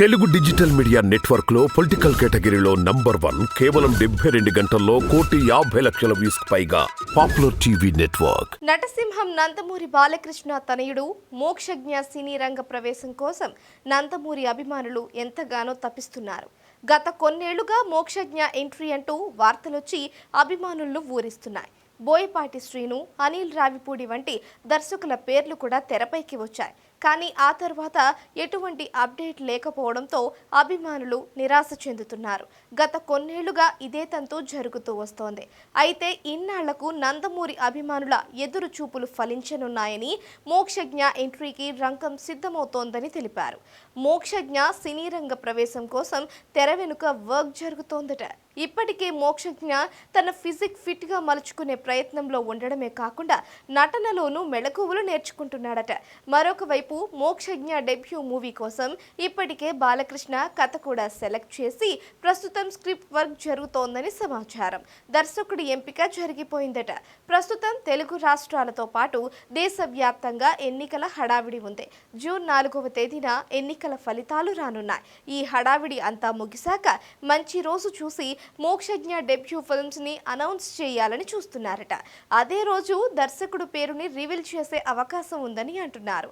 Telugu digital media నెట్వర్క్లో political కేటగిరీలో number one కేవలం డెబ్బై రెండు గంటల్లో కోటి యాభై లక్షల వ్యూస్ పైగా పాపులర్ టీవీ నెట్వర్క్. నటసింహం నందమూరి బాలకృష్ణ తనయుడు మోక్షజ్ఞ సినీ రంగ ప్రవేశం కోసం నందమూరి అభిమానులు ఎంతగానో తప్పిస్తున్నారు గత కొన్నేళ్ళుగా మోక్షజ్ఞ ఎంట్రీ అంటూ వార్తలొచ్చి అభిమానులను ఊరిస్తున్నాయి. బోయపాటి శ్రీను అనిల్ రావిపూడి వంటి దర్శకుల పేర్లు కూడా తెరపైకి వచ్చాయి. కానీ ఆ తర్వాత ఎటువంటి అప్డేట్ లేకపోవడంతో అభిమానులు నిరాశ చెందుతున్నారు. గత కొన్నేళ్ళుగా ఇదే తంతు జరుగుతూ వస్తోంది. అయితే ఇన్నాళ్ళకు నందమూరి అభిమానుల ఎదురు చూపులు ఫలించనున్నాయని మోక్షజ్ఞ ఎంట్రీకి రంగం సిద్ధమవుతోందని తెలిపారు. మోక్షజ్ఞ సినీ రంగ ప్రవేశం కోసం తెర వెనుక వర్క్ జరుగుతోందట. ఇప్పటికే మోక్షజ్ఞ తన ఫిజిక్ ఫిట్గా మలుచుకునే ప్రయత్నంలో ఉండడమే కాకుండా నటనలోనూ మెళకువలు నేర్చుకుంటున్నాడట. మరొక వైపు మోక్షజ్ఞ డెబ్యూ మూవీ కోసం ఇప్పటికే బాలకృష్ణ కథ కూడా సెలెక్ట్ చేసి ప్రస్తుతం స్క్రిప్ట్ వర్క్ జరుగుతోందని సమాచారం. దర్శకుడి ఎంపిక జరిగిపోయిందట. ప్రస్తుతం తెలుగు రాష్ట్రాలతో పాటు దేశవ్యాప్తంగా ఎన్నికల హడావిడి ఉంది. జూన్ నాలుగవ తేదీన ఎన్నికల ఫలితాలు రానున్నాయి. ఈ హడావిడి అంతా ముగిశాక మంచి రోజు చూసి మోక్షజ్ఞ డెబ్యూ ఫిల్మ్స్ని అనౌన్స్ చేయాలని చూస్తున్నారట. అదే రోజు దర్శకుడు పేరుని రివీల్ చేసే అవకాశం ఉందని అంటున్నారు.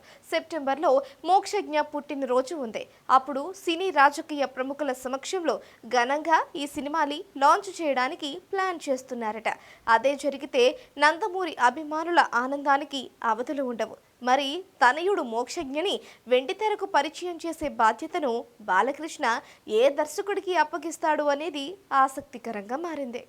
సెప్టెంబర్లో మోక్షజ్ఞ పుట్టినరోజు ఉంది. అప్పుడు సినీ రాజకీయ ప్రముఖుల సమక్షంలో ఘనంగా ఈ సినిమాని లాంచ్ చేయడానికి ప్లాన్ చేస్తున్నారట. అదే జరిగితే నందమూరి అభిమానుల ఆనందానికి అవధులు ఉండవు. మరి తనయుడు మోక్షజ్ఞని వెండితెరకు పరిచయం చేసే బాధ్యతను బాలకృష్ణ ఏ దర్శకుడికి అప్పగిస్తాడు అనేది ఆసక్తికరంగా మారింది.